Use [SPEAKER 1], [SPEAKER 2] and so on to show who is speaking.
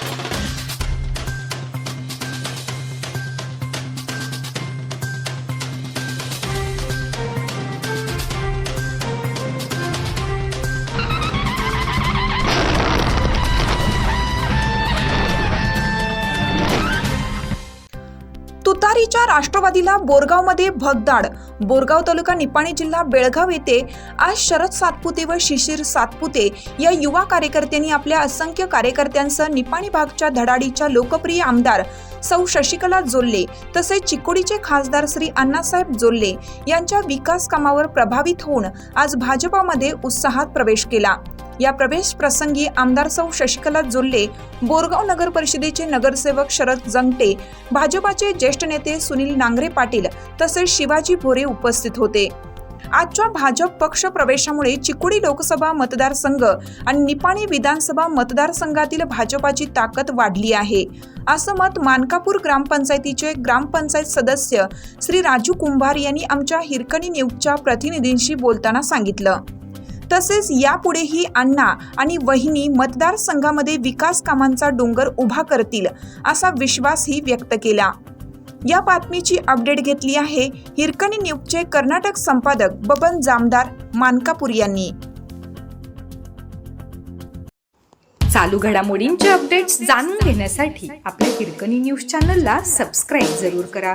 [SPEAKER 1] Thank you. तुतारीच्या राष्ट्रवादीला बोरगावमध्ये भगदाड. बोरगाव तालुका निपाणी जिल्हा बेळगाव येथे आज शरद सातपुते व शिशिर सातपुते या युवा कार्यकर्त्यांनी आपल्या असंख्य कार्यकर्त्यांसह निपाणी भागच्या धडाडीच्या लोकप्रिय आमदार सौ शशिकला जोल्ले तसेच चिकोडीचे खासदार श्री अण्णासाहेब जोल्ले यांच्या विकास कामावर प्रभावित होऊन आज भाजपामध्ये उत्साहात प्रवेश केला. या प्रवेश प्रसंगी आमदार सौ शशिकला जुल्ले बोरगाव नगर परिषदेचे नगरसेवक शरद जंगटे भाजपाचे ज्येष्ठ नेते सुनील नांगरे पाटील तसेच शिवाजी भोरे उपस्थित होते. आजच्या भाजप पक्ष प्रवेशामुळे चिकोडी लोकसभा मतदारसंघ आणि निपाणी विधानसभा मतदारसंघातील भाजपाची ताकद वाढली आहे. असं मत मानकापूर ग्रामपंचायतीचे ग्रामपंचायत सदस्य श्री राजू कुंभार यांनी आमच्या हिरकणी न्यूजच्या प्रतिनिधींशी बोलताना सांगितलं. तसेच यापुढेही अण्णा आणि वहिनी मतदारसंघामध्ये विकास कामांचा डोंगर उभा करतील असा विश्वासही व्यक्त केला. या बातमीची अपडेट घेतली आहे हिरकणी न्यूजचे कर्नाटक संपादक बबन जामदार मानकापूर यांनी.
[SPEAKER 2] चालू घडामोडींचे अपडेट्स जाणून घेण्यासाठी आपल्या हिरकणी न्यूज चॅनलला सबस्क्राईब जरूर करा.